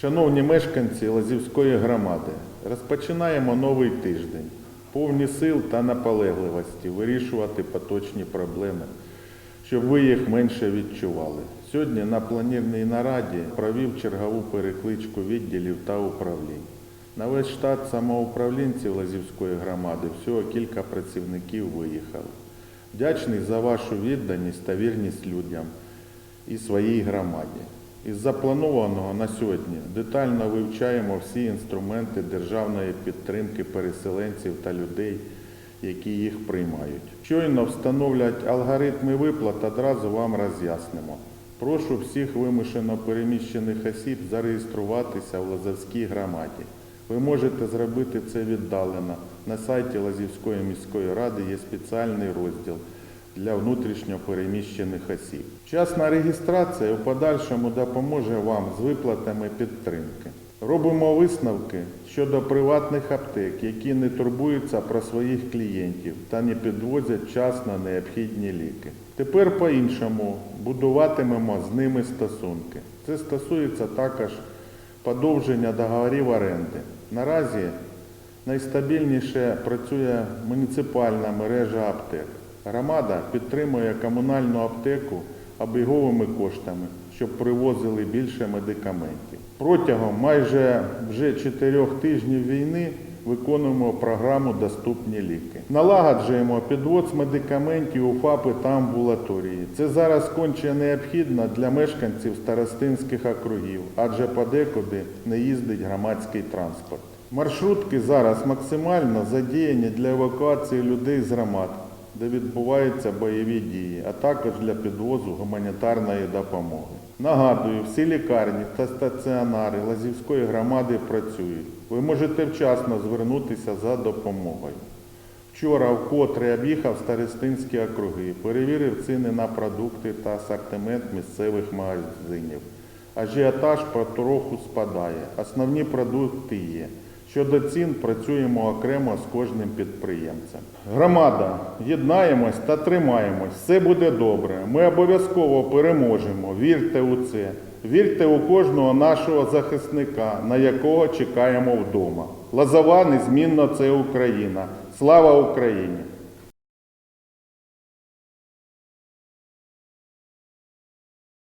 Шановні мешканці Лазівської громади, розпочинаємо новий тиждень. Повні сил та наполегливості вирішувати поточні проблеми, щоб ви їх менше відчували. Сьогодні на планірній нараді провів чергову перекличку відділів та управлінь. На весь штат самоуправлінців Лазівської громади всього кілька працівників виїхали. Вдячний за вашу відданість та вірність людям і своїй громаді. Із запланованого на сьогодні детально вивчаємо всі інструменти державної підтримки переселенців та людей, які їх приймають. Щойно встановлять алгоритми виплат, одразу вам роз'яснимо. Прошу всіх вимушено переміщених осіб зареєструватися в Лазовській громаді. Ви можете зробити це віддалено. На сайті Лазівської міської ради є спеціальний розділ для внутрішньо переміщених осіб. Вчасна реєстрація у подальшому допоможе вам з виплатами підтримки. Робимо висновки щодо приватних аптек, які не турбуються про своїх клієнтів та не підвозять вчасно необхідні ліки. Тепер по-іншому будуватимемо з ними стосунки. Це стосується також подовження договорів оренди. Наразі найстабільніше працює муніципальна мережа аптек. Громада підтримує комунальну аптеку обіговими коштами, щоб привозили більше медикаментів. Протягом майже вже чотирьох тижнів війни виконуємо програму Доступні ліки. Налагоджуємо підвоз медикаментів у ФАПи та амбулаторії. Це зараз конче необхідно для мешканців старостинських округів, адже подекуди не їздить громадський транспорт. Маршрутки зараз максимально задіяні для евакуації людей з громад, де відбуваються бойові дії, а також для підвозу гуманітарної допомоги. Нагадую, всі лікарні та стаціонари Лазівської громади працюють. Ви можете вчасно звернутися за допомогою. Вчора вкотре об'їхав старостинські округи, перевірив ціни на продукти та асортимент місцевих магазинів. Ажіотаж потроху спадає, основні продукти є. Щодо цін працюємо окремо з кожним підприємцем. Громада, єднаємось та тримаємось. Все буде добре. Ми обов'язково переможемо. Вірте у це. Вірте у кожного нашого захисника, на якого чекаємо вдома. Лазова незмінно це Україна. Слава Україні!